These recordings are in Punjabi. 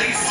Thanks.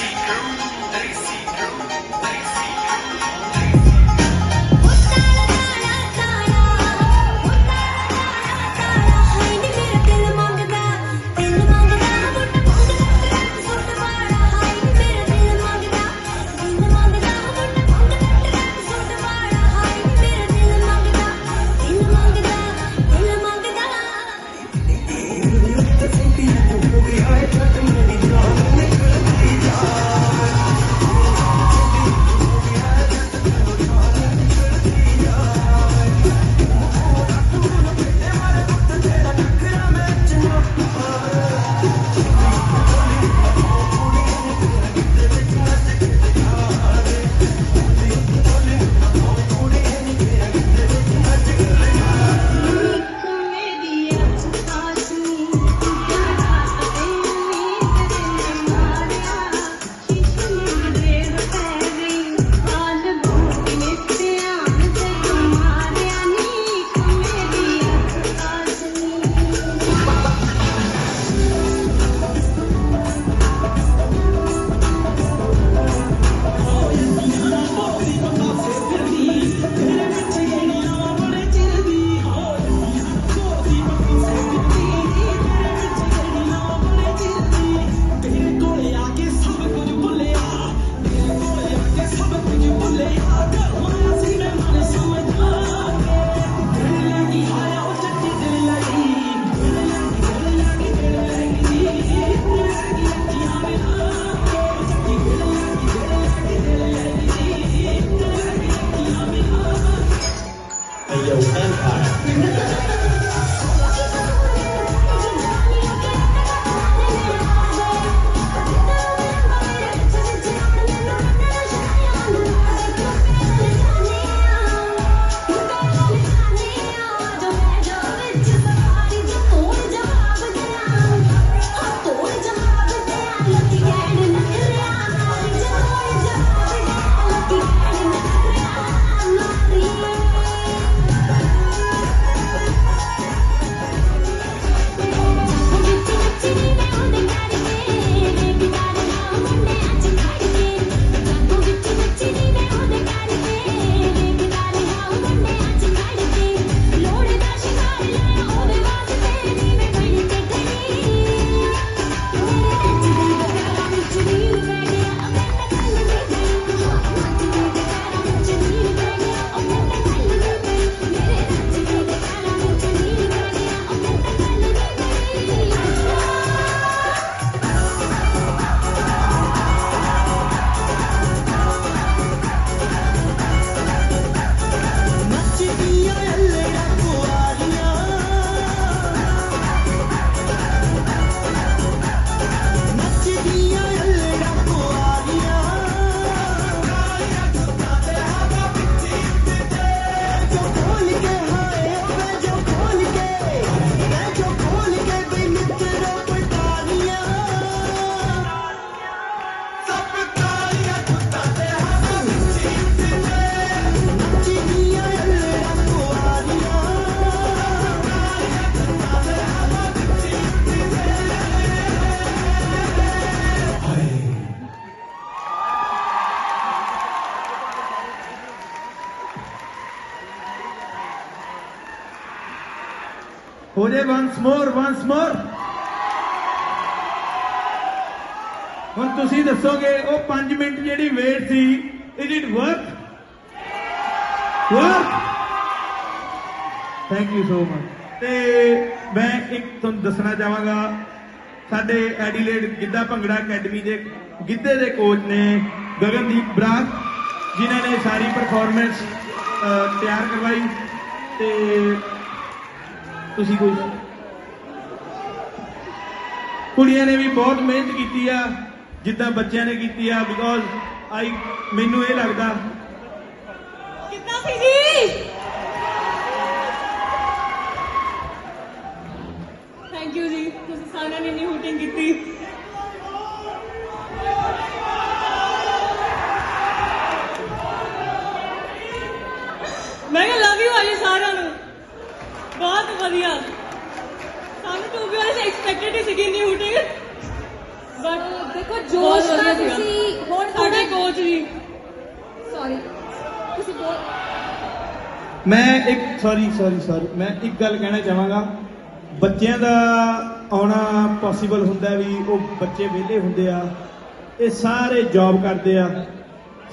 ਹੋ ਜੇ ਵਾਂਸ ਮੋਰ ਵਾਂਸ ਮੋਰ ਹੁਣ ਤੁਸੀਂ ਦੱਸੋਗੇ, ਉਹ 5 ਮਿੰਟ ਜਿਹੜੀ wait C is it work work thank you so much ਤੇ ਮੈਂ ਇੱਕ ਤੁਹਾਨੂੰ ਦੱਸਣਾ ਚਾਹਾਂਗਾ, ਸਾਡੇ ਐਡੀਲੇਡ ਗਿੱਧਾ ਭੰਗੜਾ ਅਕੈਡਮੀ ਦੇ ਗਿੱਧੇ ਦੇ ਕੋਚ ਨੇ ਗਗਨਦੀਪ ਬਰਾਕ ਜਿਨ੍ਹਾਂ ਨੇ ਸਾਰੀ ਪਰਫਾਰਮੈਂਸ ਤਿਆਰ ਕਰਵਾਈ ਤੇ ਤੁਸੀਂ ਕੁਝ ਕੁੜੀਆਂ ਨੇ ਵੀ ਬਹੁਤ ਮਿਹਨਤ ਕੀਤੀ ਆ, ਜਿੱਦਾਂ ਬੱਚਿਆਂ ਨੇ ਕੀਤੀ ਆ ਬਿਕੋਜ਼ ਆਈ ਮੈਨੂੰ ਇਹ ਲੱਗਦਾ ਕਿੰਨਾ ਸੀ ਜੀ? ਥੈਂਕ ਯੂ ਜੀ, ਤੁਸੀਂ ਸਾਰਿਆਂ ਨੇ ਇੰਨੀ ਹੂਟਿੰਗ ਕੀਤੀ। ਬਹੁਤ ਵਧੀਆ। ਸਾਨੂੰ ਟੂ ਬੀ ਆਨੈਸਟ ਐਕਸਪੈਕਟਡ ਹੀ ਸੀਗੀ ਇੰਨੀ ਹੂਟਿੰਗ ਬਟ ਦੇਖੋ ਜੋਸ਼ ਤਾਂ। ਤੁਸੀਂ ਹੁਣ ਸਾਡੇ ਥੋੜਾ ਕੋਚ ਜੀ ਸੌਰੀ ਤੁਸੀਂ ਬੋਲ ਮੈਂ ਇੱਕ ਸੌਰੀ ਸੌਰੀ ਸੌਰੀ ਮੈਂ ਇੱਕ ਗੱਲ ਕਹਿਣਾ ਚਾਹਾਂਗਾ। ਬੱਚਿਆਂ ਦਾ ਆਉਣਾ ਪੋਸੀਬਲ ਹੁੰਦਾ ਵੀ ਉਹ ਬੱਚੇ ਵਿਹਲੇ ਹੁੰਦੇ ਆ। ਇਹ ਸਾਰੇ ਜੌਬ ਕਰਦੇ ਆ।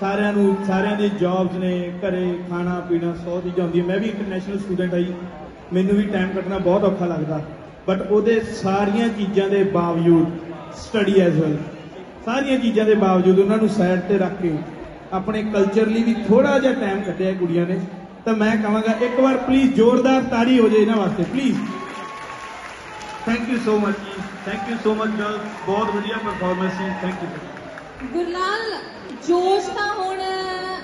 ਸਾਰਿਆਂ ਨੂੰ ਸਾਰਿਆਂ ਦੀ ਜੌਬਸ ਨੇ। ਘਰੇ ਖਾਣਾ ਪੀਣਾ ਸੌ ਚੀਜ਼ਾਂ ਹੁੰਦੀਆਂ। ਮੈਂ ਵੀ ਇੰਟਰਨੈਸ਼ਨਲ ਸਟੂਡੈਂਟ ਆਈ ਮੈਨੂੰ ਵੀ ਟਾਈਮ ਕੱਢਣਾ ਬਹੁਤ ਔਖਾ ਲੱਗਦਾ। ਬਟ ਉਹਦੇ ਸਾਰੀਆਂ ਚੀਜ਼ਾਂ ਦੇ ਬਾਵਜੂਦ ਸਟੱਡੀ ਐਜ਼ ਵੈਲ ਸਾਰੀਆਂ ਚੀਜ਼ਾਂ ਦੇ ਬਾਵਜੂਦ ਉਹਨਾਂ ਨੂੰ ਸਾਈਡ ਤੇ ਰੱਖ ਕੇ ਆਪਣੇ ਕਲਚਰ ਲਈ ਵੀ ਥੋੜਾ ਜਿਹਾ ਟਾਈਮ ਕੱਢਿਆ ਕੁੜੀਆਂ ਨੇ। ਤਾਂ ਮੈਂ ਕਹਾਂਗਾ, ਇੱਕ ਵਾਰ ਪਲੀਜ਼ ਜ਼ੋਰਦਾਰ ਤਾੜੀ ਹੋ ਜਾਏ ਇਹਨਾਂ ਵਾਸਤੇ please thank you so much ਜੀ। Thank you so much girl ਬਹੁਤ ਵਧੀਆ ਪਰਫਾਰਮੈਂਸ ਸੀ। ਥੈਂਕ ਯੂ ਗੁਰਲਾਲ, ਜੋਸ਼ ਤਾਂ ਹੁਣ